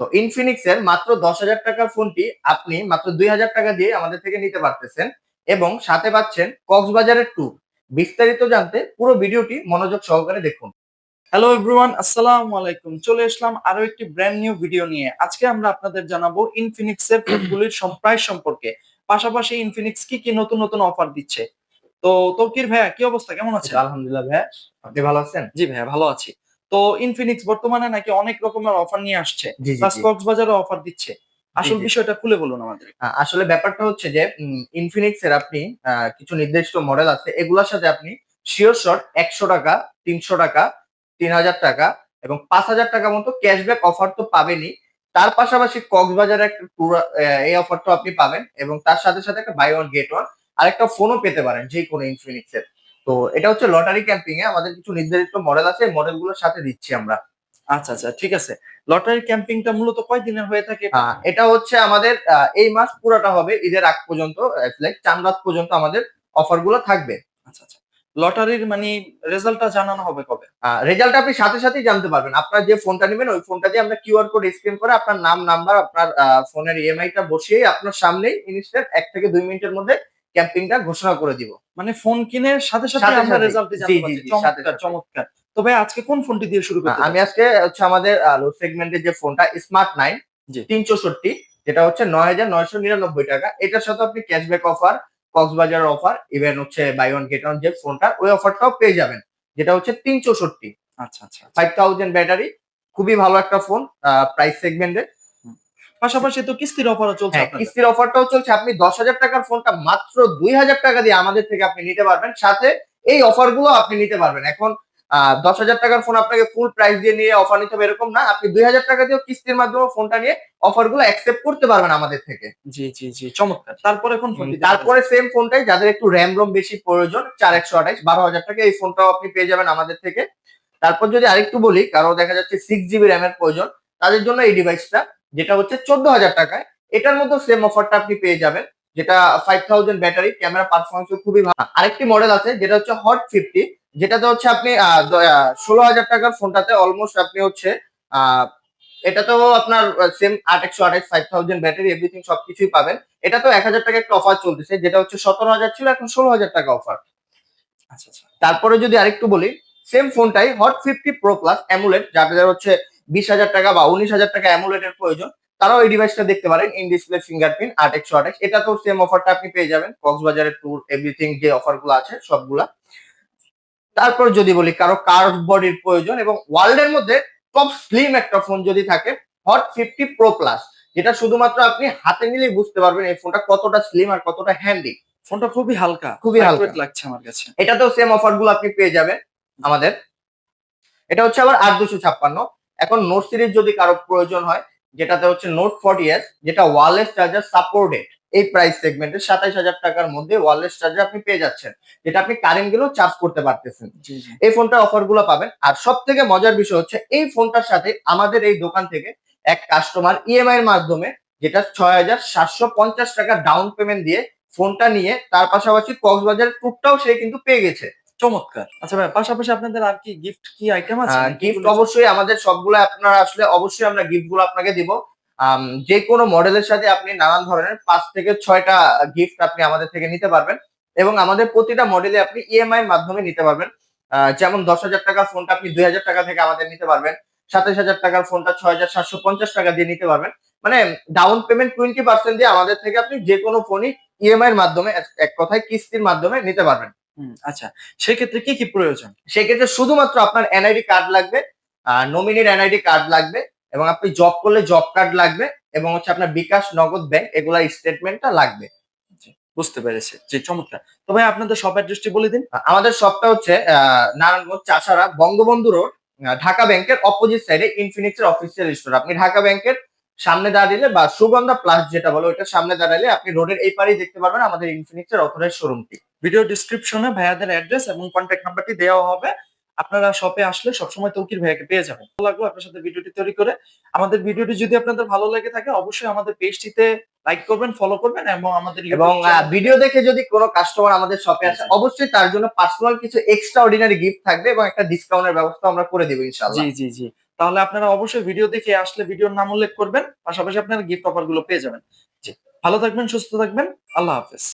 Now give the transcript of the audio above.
তো ইনফিনিক্স এর মাত্র দশ হাজার টাকার ফোনটি আপনি মাত্র দুই হাজার টাকা দিয়ে আমাদের থেকে নিতে পারতেছেন এবং সাথে পাচ্ছেন কক্সবাজারের ট্যুর বিস্তারিত জানতে পুরো ভিডিওটি মনোযোগ সহকারে দেখুন। হ্যালো এভরিওয়ান আসসালামু আলাইকুম। চলে আসলাম আরও একটি ব্র্যান্ড নিউ ভিডিও নিয়ে। আজকে আমরা আপনাদের জানাব ইনফিনিক্স এর ফোনগুলির সব প্রাইস সম্পর্কে। পাশাপাশি ইনফিনিক্স কি কি নতুন নতুন অফার দিচ্ছে? তো তৌকির ভাইয়া কি অবস্থা? কেমন আছে আলহামদুলিল্লাহ ভাইয়া আপনি ভালো আছেন? জি ভাইয়া ভালো আছি। তো ইনফিনিক্স বর্তমানে নাকি অনেক রকমের অফার নিয়ে আসছে প্লাস জি। কক্সবাজারও অফার দিচ্ছে আসল। বিষয়টা খুলে বলুন আমাদের আসলে ব্যাপারটা হচ্ছে যে ইনফিনিক্স এর আপনি কিছু নির্দিষ্ট মডেল আছে এগুলোর সাথে আপনি শিওর শর্ট একশো টাকা তিনশো টাকা তিন হাজার টাকা এবং পাঁচ হাজার টাকা মতো ক্যাশব্যাক অফার তো পাবেনই তার পাশাপাশি কক্সবাজারে একটা ট্যুর এই অফারটা আপনি পাবেন এবং তার সাথে সাথে একটা বাই ওয়ান গেট ওয়ান আর একটা ফোনও পেতে পারেন যে কোনো ইনফিনিক্স এর তো এটা হচ্ছে লটারি ক্যাম্পিং এ আমাদের কিছু নির্ধারিত মডেল আছে মডেল মডেলগুলোর সাথে দিচ্ছি আমরা। আচ্ছা আচ্ছা ঠিক আছে। লটারি ক্যাম্পিংটা মূলত কয় দিনের হয়ে থাকে এটা? হচ্ছে আমাদের এই মাস পুরোটা হবে ঈদের আগ পর্যন্ত লাইক চান রাত পর্যন্ত আমাদের অফারগুলো থাকবে। আচ্ছা আচ্ছা। লটারির মানে রেজাল্টটা জানানো হবে কবে? রেজাল্ট আপনি সাথে সাথেই জানতে পারবেন। আপনার যে ফোনটা নেবেন ওই ফোনটা দিয়ে আমরা কিউআর কোড স্ক্যান করে আপনার নাম নাম্বার আপনার ফোনের ইএমআই টা বসিয়ে আপনার সামনেই ইনস্ট্যান্ট এক থেকে দুই মিনিটের মধ্যে ক্যাম্পিংটা ঘোষণা করে দিব। মানে ফোন কিনে সাথে সাথে আমরা রেজাল্ট চমৎকার। চমৎকার। তবে আজকে কোন ফোনটি দিয়ে শুরু করতে আমি আজকে হচ্ছে আমাদের লো সেগমেন্টের যে ফোনটা স্মার্ট নাইন জি। তিন চৌষট্টি যেটা হচ্ছে নয় হাজার নয়শো নিরানব্বই টাকা। এটার সাথে আপনি cashback offer Cox's Bazar offer even হচ্ছে বাই ওয়ান গেট ওয়ান যে ফোনটা ওই অফারটাও পেয়ে যাবেন যেটা হচ্ছে তিন চৌষট্টি আচ্ছা আচ্ছা আচ্ছা। ফাইভ থাউজেন্ড ব্যাটারি খুবই ভালো একটা ফোন প্রাইস সেগমেন্টে পাশাপাশি তো কিস্তির অফারও চলছে হ্যাঁ। কিস্তির অফারটাও চলছে। আপনি দশ হাজার টাকার ফোনটা মাত্র দুই হাজার টাকা দিয়ে আমাদের থেকে আপনি নিতে পারবেন। সাথে এই অফারগুলো আপনি নিতে পারবেন। এখন দশ হাজার টাকার ফোন আপনাকে ফুল প্রাইস দিয়ে নিয়ে অফার নিতে হবে এরকম না। আপনি দুই হাজার টাকা দিয়েও কিস্তির মাধ্যমে ফোনটা নিয়ে অফারগুলো অ্যাকসেপ্ট করতে পারবেন আমাদের থেকে। জি জি জি চমৎকার। তারপরে কোন ফোনটি তারপরে সেম ফোনটাই যাদের একটু র্যাম রোম বেশি প্রয়োজন চার একশো আঠাইশ বারো হাজার টাকা এই ফোনটাও আপনি পেয়ে যাবেন আমাদের থেকে। তারপর যদি আরেকটু বলি কারও দেখা যাচ্ছে সিক্স জিবি র্যামের প্রয়োজন তাদের জন্য এই ডিভাইসটা যেটা হচ্ছে চোদ্দ হাজার টাকায়। এটার মধ্যে সেম অফারটা আপনি পেয়ে যাবেন যেটা five thousand battery camera performance খুবই ভালো। আরেকটি মডেল আছে যেটা হচ্ছে হট ফিফটি যেটাতে হচ্ছে আপনি ষোলো হাজার টাকার ফোনটাতে অলমোস্ট আপনি হচ্ছে আহ, এটাতেও আপনার সেম আট একশো আঠাইশ ফাইভ থাউজেন্ড ব্যাটারি এভরিথিং সবকিছুই পাবেন। এটা তো এক হাজার টাকা একটা অফার চলতেছে যেটা হচ্ছে সতেরো হাজার ছিল এখন ষোলো হাজার টাকা অফার আচ্ছা আচ্ছা। তারপরে যদি আরেকটু বলি সেম ফোনটাই Hot fifty Pro Plus AMOLED যাদের হচ্ছে বিশ হাজার টাকা বা উনিশ হাজার টাকা অ্যামুলেটের প্রয়োজন। তারাও এই ডিভাইসটা দেখতে পারেন ইন ডিসপ্লে ফিঙ্গারপ্রিন্ট আট একশো আঠাশ এটা তো সেম অফারটা আপনি পেয়ে যাবেন। কক্সবাজারের ট্যুর এভরিথিং যে অফারগুলো আছে সবগুলা। তারপর যদি বলি কারও কার্ভ বডির প্রয়োজন এবং ওয়ার্ল্ডের মধ্যে টপ স্লিম একটা ফোন যদি থাকে হট ফিফটি প্রো প্লাস যেটা শুধুমাত্র আপনি হাতে নিলেই বুঝতে পারবেন এই ফোনটা কতটা স্লিম আর কতটা হ্যান্ডি ফোনটা খুবই হালকা খুবই হালকা। লাগছে আমার কাছে। এটাতেও সেম অফারগুলো আপনি পেয়ে যাবেন আমাদের। এটা হচ্ছে আবার আট দুশো ছাপ্পান্ন। এখন নোট সিরিজ যদি কারও প্রয়োজন হয় যেটাতে হচ্ছে নোট ফর্টি এস যেটা ওয়ারলেস চার্জার সাপোর্টেড এই প্রাইস সেগমেন্টে সাতাইশ হাজার টাকার মধ্যে ওয়ারলেস চার্জার আপনি পেয়ে যাচ্ছেন যেটা আপনি কারেন্ট গেলেও চার্জ করতে পারতেছেন। এই ফোনটা অফারগুলো পাবেন। আর সব থেকে মজার বিষয় হচ্ছে এই ফোনটার সাথে আমাদের এই দোকান থেকে এক কাস্টমার ইএমআই এর মাধ্যমে যেটা ছয় হাজার সাতশো পঞ্চাশ টাকা ডাউন পেমেন্ট দিয়ে ফোনটা নিয়ে তার পাশাপাশি কক্সবাজার ট্যুরটাও সে কিন্তু পেয়ে গেছে। চমৎকার। আচ্ছা ভাই পাশাপাশি আপনাদের আর কি গিফট কি আইটেম আছে? গিফট অবশ্যই আমাদের সবগুলো আপনারা আসলে অবশ্যই আমরা গিফটগুলো আপনাকে দিব। যে কোনো মডেলের সাথে আপনি নানান ধরনের পাঁচ থেকে ছয়টা গিফট আপনি আমাদের থেকে নিতে পারবেন এবং আমাদের প্রতিটা মডেলে আপনি ইএমআই এর মাধ্যমে নিতে পারবেন। যেমন দশ হাজার টাকার ফোনটা আপনি দুই হাজার টাকা থেকে আমাদের নিতে পারবেন। সাতাশ হাজার টাকার ফোনটা ছয় হাজার সাতশো পঞ্চাশ টাকা দিয়ে নিতে পারবেন। মানে ডাউন পেমেন্ট টোয়েন্টি পার্সেন্ট দিয়ে আমাদের থেকে আপনি যে কোনো ফোনই ইএমআই এর মাধ্যমে এক- কথায় কিস্তির মাধ্যমে নিতে পারবেন। আচ্ছা। সেক্ষেত্রে কি কি প্রয়োজন? সেক্ষেত্রে শুধুমাত্র আপনার এনআইডি কার্ড লাগবে নমিনির এনআইডি কার্ড লাগবে, এবং আপনি জব করলে জব কার্ড লাগবে, এবং হচ্ছে আপনার বিকাশ নগদ ব্যাংক এগুলা স্টেটমেন্টটা লাগবে। বুঝতে পেরেছি। যে চমৎকার। তো ভাই, আপনাদের সব অ্যাড্রেসটি বলে দিন। আমাদের শপটা হচ্ছে নারায়ণগঞ্জ চাষারা, বঙ্গবন্ধু রোড ঢাকা ব্যাংকের অপোজিট সাইডে ইনফিনিক্সের অফিসিয়াল স্টোর আপনি ঢাকা ব্যাংকের সামনে দাঁড়িয়ে বা সুগন্ধা প্লাস যেটা বলো ওইটার সামনে দাঁড়ালে আপনি রোডের এই পারেই দেখতে পারবেন আমাদের ইনফিনিক্সের অথরাইজ শোরুমটি ভিডিও ডিসক্রিপশনে ভাইয়াদের অ্যাড্রেস এবং কন্ট্যাক্ট নাম্বারটি দেওয়া হবে। আপনারা শপে আসলে সবসময় তৌকির ভাইয়াকে পেয়ে যাবেন। ভালো লাগল আপনার সাথে ভিডিওটি তৈরি করে। আমাদের ভিডিওটি যদি আপনাদের ভালো লেগে থাকে অবশ্যই আমাদের পেজটিতে লাইক করবেন ফলো করবেন এবং আমাদের এবং ভিডিও দেখে যদি কোনো কাস্টমার আমাদের শপে আসে অবশ্যই তার জন্য পার্সোনাল কিছু এক্সট্রা অর্ডিনারি গিফট থাকবে এবং একটা ডিসকাউন্টের ব্যবস্থা আমরা করে দেবো ইনশাআল্লাহ। জি জি জি। তাহলে আপনারা অবশ্যই ভিডিও দেখে আসলে ভিডিওর নাম উল্লেখ করবেন, পাশাপাশি আপনারা গিফট অফারগুলো পেয়ে যাবেন। ভালো থাকবেন, সুস্থ থাকবেন, আল্লাহ হাফেজ।